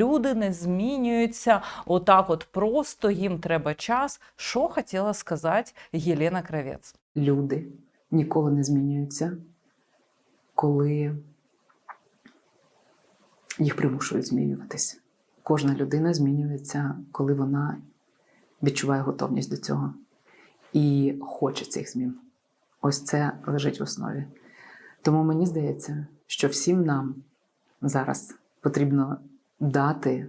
Люди не змінюються отак, от просто їм треба час. Що хотіла сказати Єлена Кравець? люди ніколи не змінюються, коли їх примушують змінюватись. Кожна людина змінюється, коли вона відчуває готовність до цього і хоче цих змін. Ось це лежить в основі. Тому мені здається, що всім нам зараз потрібно дати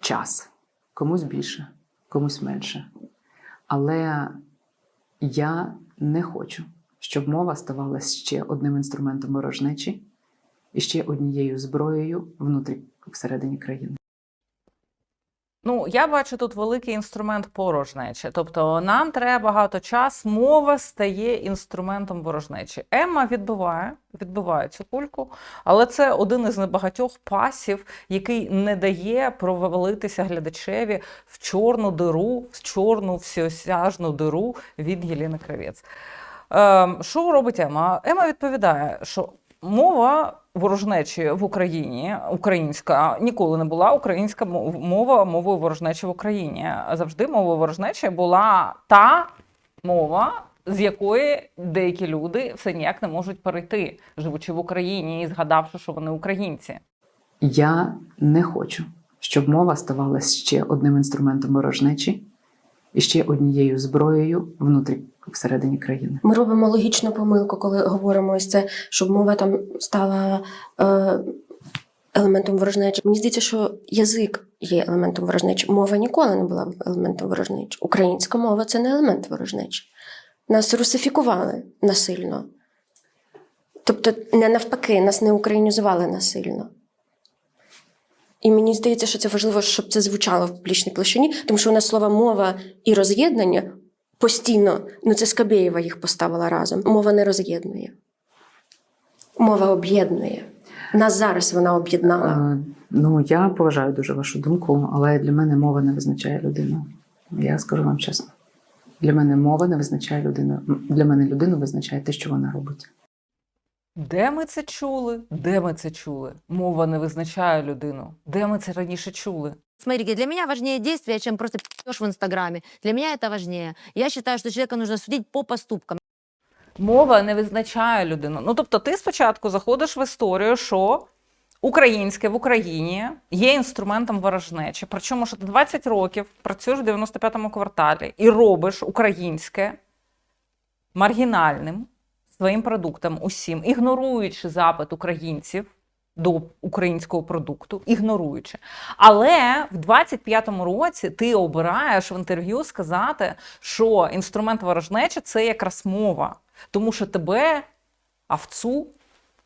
час комусь більше, комусь менше. Але я не хочу, щоб мова ставалася ще одним інструментом ворожнечі і ще однією зброєю внутрі всередині країни. Ну, я бачу тут великий інструмент порожнечі. Тобто нам треба багато часу, мова стає інструментом ворожнечі. Емма відбиває, відбиває цю кульку, але це один із небагатьох пасів, який не дає провалитися глядачеві в чорну диру, в чорну всеосяжну диру від Єліни Кравець. Ем, що робить Ема? Ема відповідає, що мова ворожнечі в Україні, українська ніколи не була українська мов- мова мовою ворожнечі в Україні. Завжди мовою ворожнечі була та мова, з якої деякі люди все ніяк не можуть перейти, живучи в Україні і згадавши, що вони українці. Я не хочу, щоб мова ставалася ще одним інструментом ворожнечі і ще однією зброєю внутрі всередині країни. Ми робимо логічну помилку, коли говоримо ось це, щоб мова там стала е, елементом ворожнечі. Мені здається, що язик є елементом ворожнечі. Мова ніколи не була елементом ворожнечі. Українська мова це не елемент ворожнечі. Нас русифікували насильно. Тобто, не навпаки, нас не українізували насильно. І мені здається, що це важливо, щоб це звучало в публічній площині, тому що у нас слова мова і роз'єднання постійно, ну це Скабєєва їх поставила разом. Мова не роз'єднує. Мова об'єднує. Нас зараз вона об'єднала. Ну, я поважаю дуже вашу думку, але для мене мова не визначає людину. Я скажу вам чесно. Для мене мова не визначає людину. Для мене людину визначає те, що вона робить. Де ми це чули? Де ми це чули? Мова не визначає людину. Де ми це раніше чули? Смотрите, для меня важнее действие, чем просто пи***ешь в Инстаграме. Для меня это важнее. Я считаю, что человека нужно судить по поступкам. Мова не визначає людину. Ну тобто, ти спочатку заходиш в історію, що українське в Україні є інструментом ворожнечі. Причому що ти 20 років працюєш в 95-му кварталі і робиш українське маргінальним своїм продуктом усім, ігноруючи запит українців до українського продукту, ігноруючи. Але в 25-му році ти обираєш в інтерв'ю сказати, що інструмент ворожнечі це якраз мова, тому що тебе, авцу,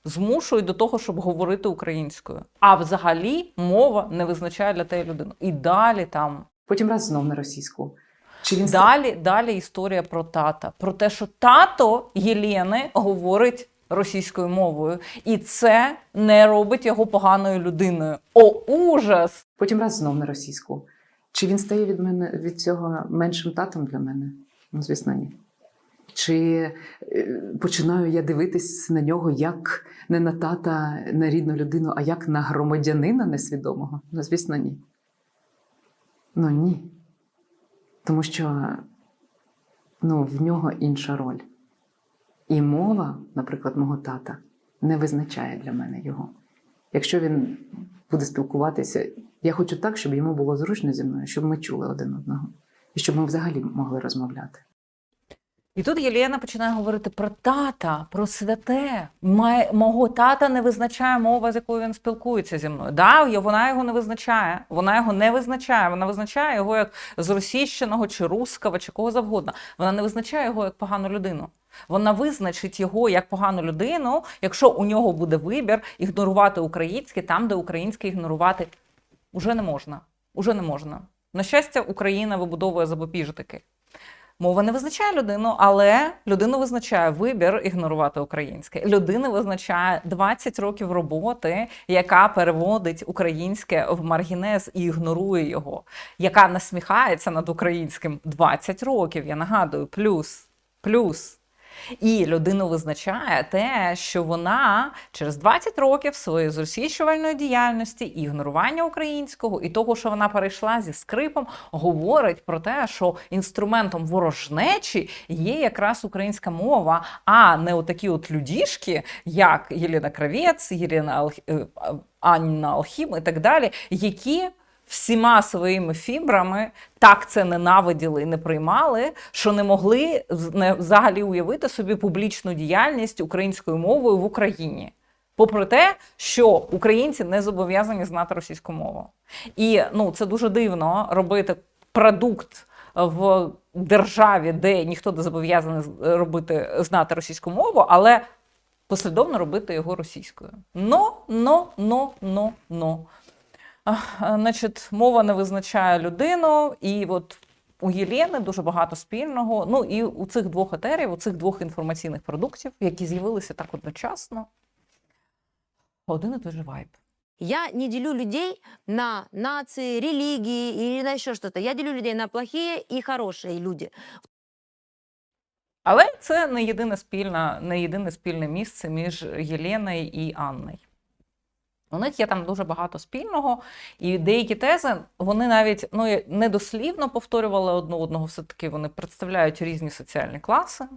змушують до того, щоб говорити українською. А взагалі мова не визначає для тебе людину. І далі там. Потім раз знов на російську. Чи він Далі, далі історія про тата. Про те, що тато Єлени говорить російською мовою, і це не робить його поганою людиною. О, ужас! Потім раз знов на російську. Чи він стає від мене від цього меншим татом для мене? Ну, звісно, ні. Чи е, починаю я дивитись на нього як не на тата, на рідну людину, а як на громадянина несвідомого? Ну, звісно, ні. Ну ні. Тому що ну, в нього інша роль. І мова, наприклад, мого тата, не визначає для мене його. Якщо він буде спілкуватися, я хочу так, щоб йому було зручно зі мною, щоб ми чули один одного, і щоб ми взагалі могли розмовляти. І тут Єлена починає говорити про тата, про святе. Ма- Мого тата не визначає мова, з якою він спілкується зі мною. Да, вона його не визначає. Вона його не визначає. Вона визначає його як зросійщеного чи руского, чи кого завгодно. Вона не визначає його як погану людину. Вона визначить його як погану людину, якщо у нього буде вибір ігнорувати українське там, де українське ігнорувати уже не можна. Уже не можна. На щастя, Україна вибудовує запобіжники. Мова не визначає людину, але людину визначає вибір ігнорувати українське. Людина визначає 20 років роботи, яка переводить українське в маргінез і ігнорує його, яка насміхається над українським 20 років. Я нагадую, плюс, плюс. І людину визначає те, що вона через 20 років своєї зросійщувальної діяльності, і ігнорування українського, і того, що вона перейшла зі скрипом, говорить про те, що інструментом ворожнечі є якраз українська мова, а не отакі от людішки, як Єлена Кравець, Єлена Алх... е, Анна Алхім і так далі, які всіма своїми фібрами так це ненавиділи і не приймали, що не могли взагалі уявити собі публічну діяльність українською мовою в Україні. Попри те, що українці не зобов'язані знати російську мову. І ну, це дуже дивно робити продукт в державі, де ніхто не зобов'язаний робити знати російську мову, але послідовно робити його російською. Но, но, но, но, но. Значить, мова не визначає людину, і от у Єлени дуже багато спільного. Ну і у цих двох етерів, у цих двох інформаційних продуктів, які з'явилися так одночасно, один і той же вайб. Я не делю людей на нации, религии или на еще что-то. Я делю людей на плохие и хорошие люди. Але це не єдине спільне, не єдине спільне місце між Єленою і Анною. У них є там дуже багато спільного, і деякі тези вони навіть ну, не дослівно повторювали одну одного, все-таки вони представляють різні соціальні класи.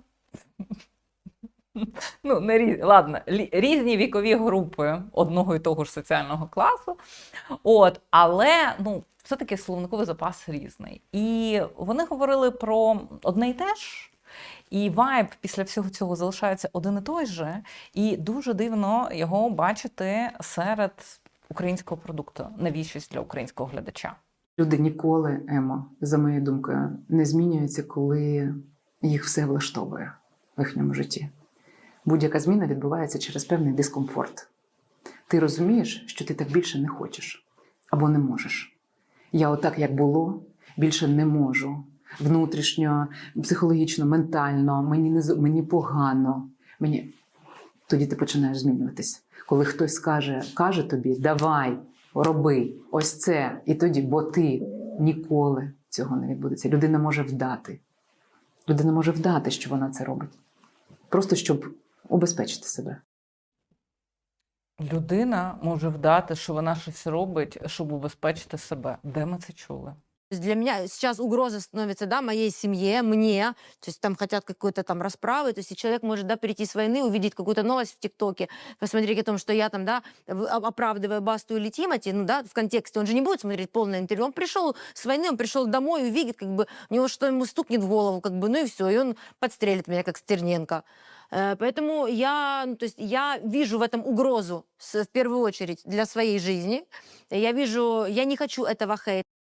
Ну, не різ... ладно, різні вікові групи одного і того ж соціального класу. От, але ну, все-таки словниковий запас різний. І вони говорили про одне й те ж. І вайб після всього цього залишається один і той же, і дуже дивно його бачити серед українського продукту. Навіщось для українського глядача. Люди ніколи, Емо, за моєю думкою, не змінюються, коли їх все влаштовує в їхньому житті. Будь-яка зміна відбувається через певний дискомфорт. Ти розумієш, що ти так більше не хочеш або не можеш. Я отак, як було, більше не можу. Внутрішньо, психологічно, ментально, мені не мені погано. Мені тоді ти починаєш змінюватись. Коли хтось скаже, каже тобі, давай, роби ось це, і тоді, бо ти ніколи цього не відбудеться. Людина може вдати. Людина може вдати, що вона це робить. Просто щоб убезпечити себе. Людина може вдати, що вона щось робить, щоб убезпечити себе. Де ми це чули? То есть для меня сейчас угроза становится, да, моей семье, мне, то есть там хотят какой-то там расправы, то есть человек может, да, перейти с войны, увидеть какую-то новость в ТикТоке, посмотреть о том, что я там, да, оправдываю Басту или Тимати, ну, да, в контексте, он же не будет смотреть полное интервью, он пришел с войны, он пришел домой, увидит, как бы, у него что ему стукнет в голову, как бы, ну и все, и он подстрелит меня, как Стерненко. Э, Поэтому я, ну, то есть я вижу в этом угрозу, в первую очередь, для своей жизни. Я вижу, я не хочу этого хейта.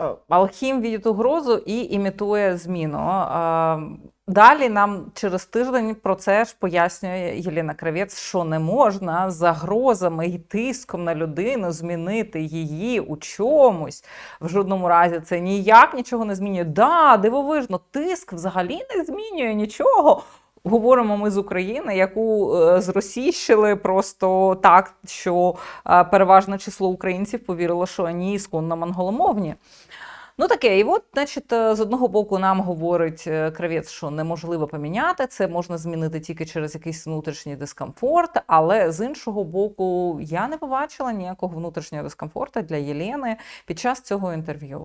Е, Алхім видить угрозу і імітує зміну. Е, Далі нам через тиждень про це ж пояснює Єлена Кравець, що не можна загрозами і тиском на людину змінити її у чомусь. В жодному разі це ніяк нічого не змінює. Да, дивовижно, тиск взагалі не змінює нічого. Говоримо ми з України, яку е, зросійщили просто так, що е, переважне число українців повірило, що вони ісконно монголомовні. Ну таке, і от, значить, е, з одного боку, нам говорить кравець, що неможливо поміняти, це можна змінити тільки через якийсь внутрішній дискомфорт. Але з іншого боку, я не побачила ніякого внутрішнього дискомфорту для Єлени під час цього інтерв'ю.